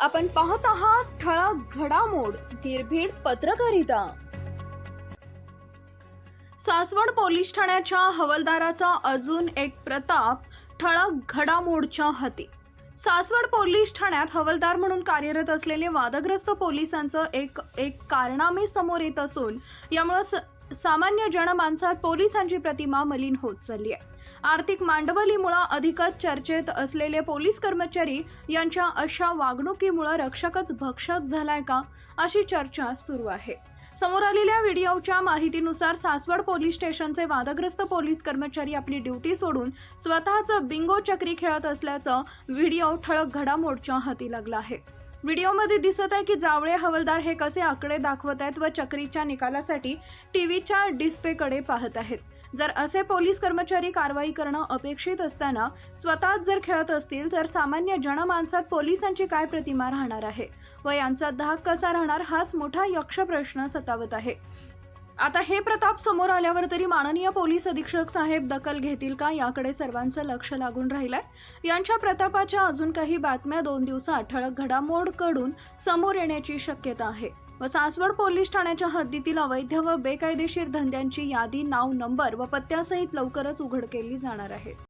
आपण पाहत आहात ठळक घडामोड निर्भीड पत्रकारिता. सासवड पोलीस ठाण्याच्या हवालदाराचा अजून एक प्रताप ठळक घडामोडच्या हाती. सासवड पोलीस ठाण्यात हवालदार म्हणून कार्यरत असलेले वादग्रस्त पोलिसांचं एक एक कारनामे समोर येत असून यामुळं स- सामान्य जनमानसात पोलिसांची प्रतिमा मलिन होत चालली आहे. आर्थिक मांडवलीमुळं अधिकच चर्चेत असलेले पोलीस कर्मचारी यांच्या अशा वागणुकीमुळं रक्षकच भक्षक झालाय का अशी चर्चा सुरू आहे. समोर आलेल्या व्हिडिओच्या माहितीनुसार सासवड पोलीस स्टेशनचे वादग्रस्त पोलीस कर्मचारी आपली ड्युटी सोडून स्वतःचं बिंगो चक्री खेळत असल्याचं व्हिडिओ ठळक घडामोडच्या हाती लागला आहे. व्हिडिओमध्ये दिसत आहे की जावळे हवालदार हे कसे आकडे दाखवत आहेत व चक्रीच्या निकालासाठी टीव्हीच्या डिस्प्लेकडे पाहत आहेत. जर असे पोलीस कर्मचारी कारवाई करणं अपेक्षित असताना स्वतःच जर खेळत असतील तर सामान्य जनमानसात पोलिसांची काय प्रतिमा राहणार आहे? व यांचा धाक कसा राहणार? हाच मोठा यक्ष प्रश्न सतावत आहे. आता हे प्रताप समोर आल्यावर तरी माननीय पोलीस अधीक्षक साहेब दखल घेतील का याकडे सर्वांचं लक्ष लागून राहिलंय. यांच्या प्रतापाच्या अजून काही बातम्या दोन दिवसात ठळक घडामोडकडून समोर येण्याची शक्यता आहे. व सासवड पोलीस ठाण्याच्या हद्दीतील अवैध व बेकायदेशीर धंद्यांची यादी नाव नंबर व पत्त्यासहित लवकरच उघड केली जाणार आहे.